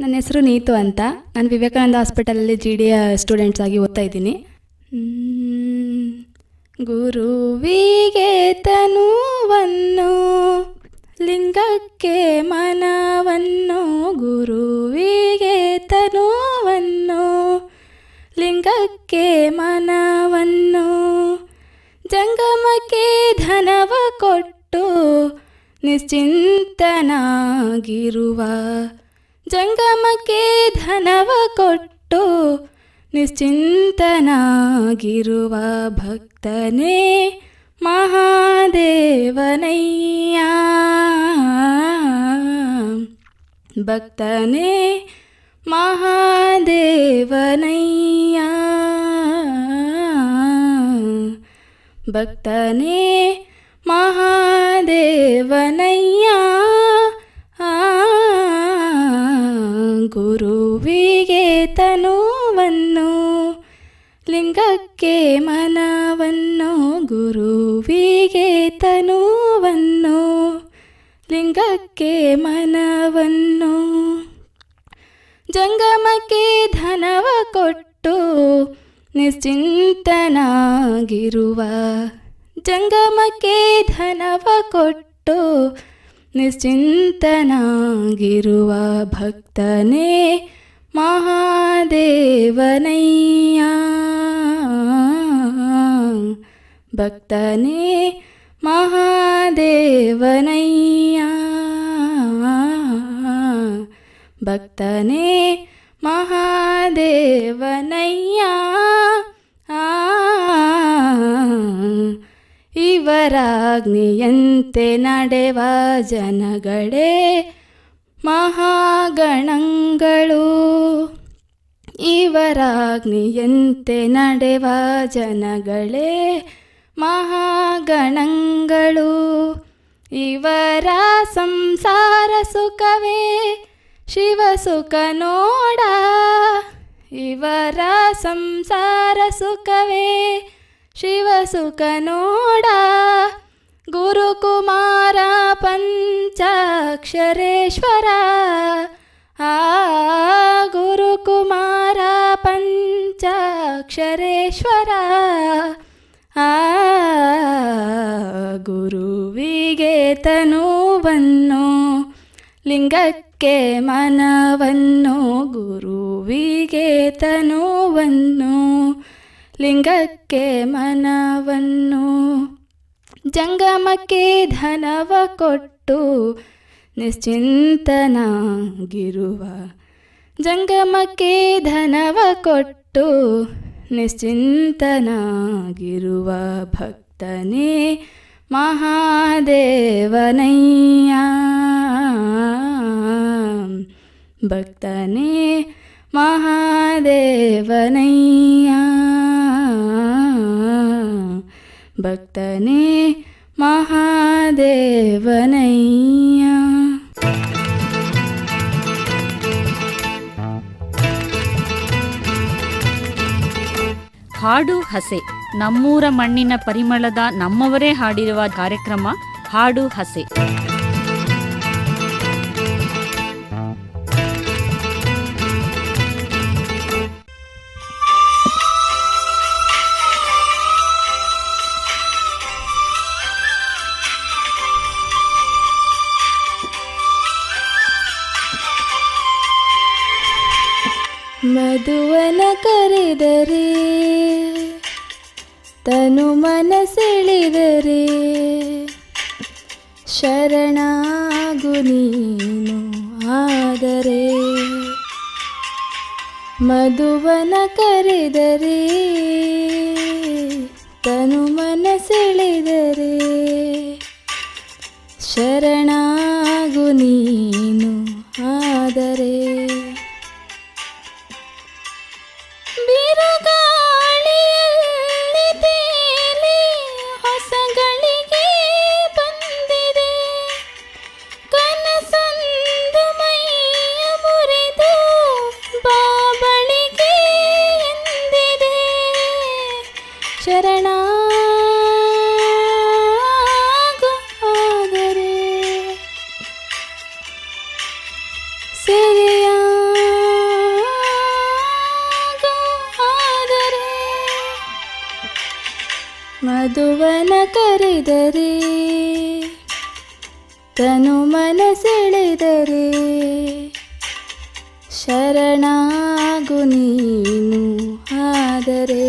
ನನ್ನ ಹೆಸರು ನೀತು ಅಂತ. ನಾನು ವಿವೇಕಾನಂದ ಹಾಸ್ಪಿಟಲಲ್ಲಿ ಜಿ ಡಿ ಸ್ಟೂಡೆಂಟ್ಸ್ ಆಗಿ ಓದ್ತಾ ಇದ್ದೀನಿ. ಗುರುವಿಗೆ ತನುವನ್ನು, ಲಿಂಗಕ್ಕೆ ಮನವನ್ನು, ಗುರುವಿಗೆ ತನುವನ್ನು, ಲಿಂಗಕ್ಕೆ ಮನವನ್ನು, ಜಂಗಮಕ್ಕೆ ಧನವ ಕೊಟ್ಟು ನಿಶ್ಚಿಂತನಾಗಿರುವ ಜಂಗಮಕ್ಕೆ ಧನವ ಕೊಟ್ಟು ನಿಶ್ಚಿಂತನಾಗಿರುವ ಭಕ್ತನೇ ಮಹಾದೇವನಯ್ಯ ಭಕ್ತನೇ ಮಹಾದೇವನಯ್ಯ ಭಕ್ತನೇ ಮಹಾದೇವನಯ್ಯ ಲಿಂಗಕ್ಕೆ ಮನವನ್ನು, ಗುರುವಿಗೆ ತನುವನ್ನು, ಲಿಂಗಕ್ಕೆ ಮನವನ್ನು. ಜಂಗಮಕ್ಕೆ ಧನವ ಕೊಟ್ಟು ನಿಶ್ಚಿಂತನಾಗಿರುವ ಜಂಗಮಕ್ಕೆ ಧನವ ಕೊಟ್ಟು ನಿಶ್ಚಿಂತನಾಗಿರುವ ಭಕ್ತನೇ ಮಹಾದೇವನಯ್ಯ ಭಕ್ತನೇ ಮಹಾದೇವನಯ್ಯ ಭಕ್ತನೇ ಮಹಾದೇವನಯ್ಯ ಆ, ಇವರಾಗ್ನಿಯಂತೆ ನಡೆವ ಜನಗಳೇ ಮಹಾಗಣಗಳು ಇವರಾಗ್ನಿಯಂತೆ ನಡೆವ ಜನಗಳೇ ಮಹಾಗಣಗಳು. ಇವರ ಸಂಸಾರ ಸುಖವೇ, ಶಿವ ಸುಖ ನೋಡ. ಇವರ ಸಂಸಾರ ಸುಖವೇ, ಶಿವ ಸುಖ ನೋಡ. ಗುರುಕುಮಾರ ಪಂಚಾಕ್ಷರೇಶ್ವರ ಆ ಗುರುಕುಮಾರ ಪಂಚಾಕ್ಷರೇಶ್ವರ, ಆ ಗುರುವಿಗೆ ತನುವನ್ನು, ಲಿಂಗಕ್ಕೆ ಮನವನ್ನು, ಗುರುವಿಗೆ ತನುವನ್ನು, ಲಿಂಗಕ್ಕೆ ಮನವನ್ನು, ಜಂಗಮಕ್ಕೆ ಧನವ ಕೊಟ್ಟು ನಿಶ್ಚಿಂತನಾಗಿರುವ ಜಂಗಮಕ್ಕೆ ಧನವ ಕೊಟ್ಟು ನಿಶ್ಚಿಂತನಾಗಿರುವ ಭಕ್ತನೇ ಮಹಾದೇವನಯ್ಯ ಭಕ್ತನೇ ಮಹಾದೇವನಯ್ಯ ಭಕ್ತನೇ ಮಹಾದೇವನಯ್ಯ ಹಾಡು ಹಸೆ. ನಮ್ಮೂರ ಮಣ್ಣಿನ ಪರಿಮಳದ ನಮ್ಮವರೇ ಹಾಡಿರುವ ಕಾರ್ಯಕ್ರಮ ಹಾಡು ಹಸೆ. ಮಧುವನ ಕರೆದರೆ ತನು ಮನಸೆಳೆದರೆ ಶರಣಾಗು ನೀನು ಆದರೆ ಮಧುವನ ಕರೆದರೆ ಶರಣಾಗು ಆದರೆ ಸೆರೆಯಾಗು ಆದರೆ ಮಧುವನ ಕರೆದರೆ ತನು ಮನಸೆಳೆದರೆ ಶರಣಾಗು ನೀನು ಆದರೆ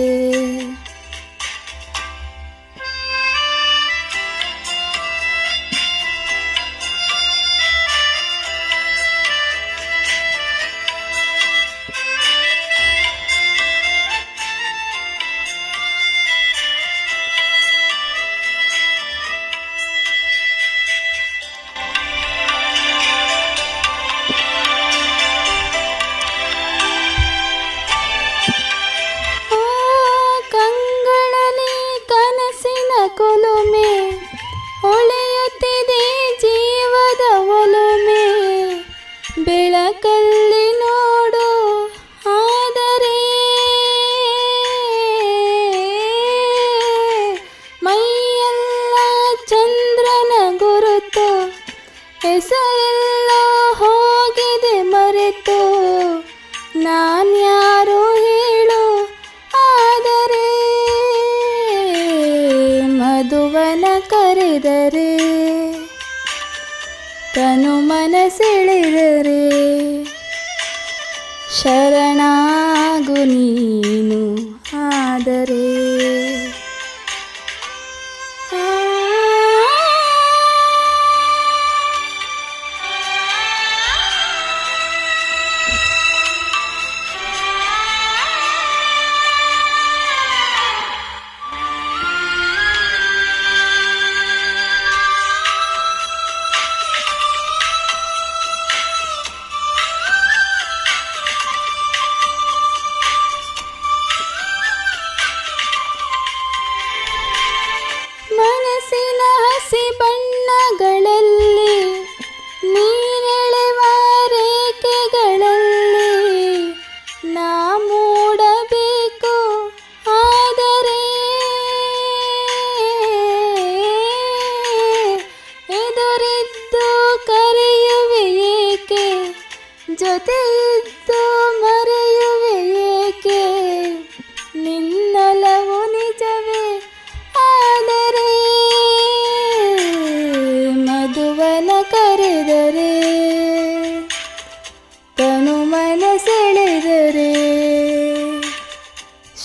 ಹೆಸರೆಲ್ಲ ಹೋಗಿದೆ ಮರೆತು. ನಾನ್ಯಾರು ಹೇಳು ಆದರೆ ಮಧುವನ ಕರೆದರೆ. ತನು ಮನಸೆಳೆದರೆ ಶರಣಾಗು ನೀನು ಆದರೆ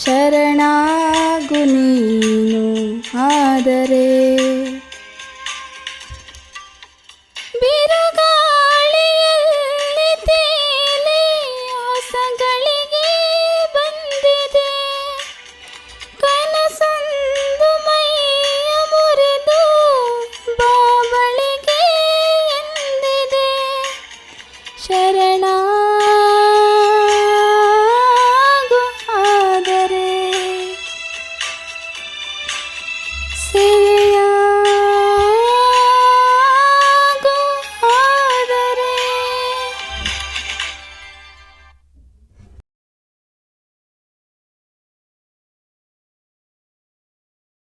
शरणगुनीनु see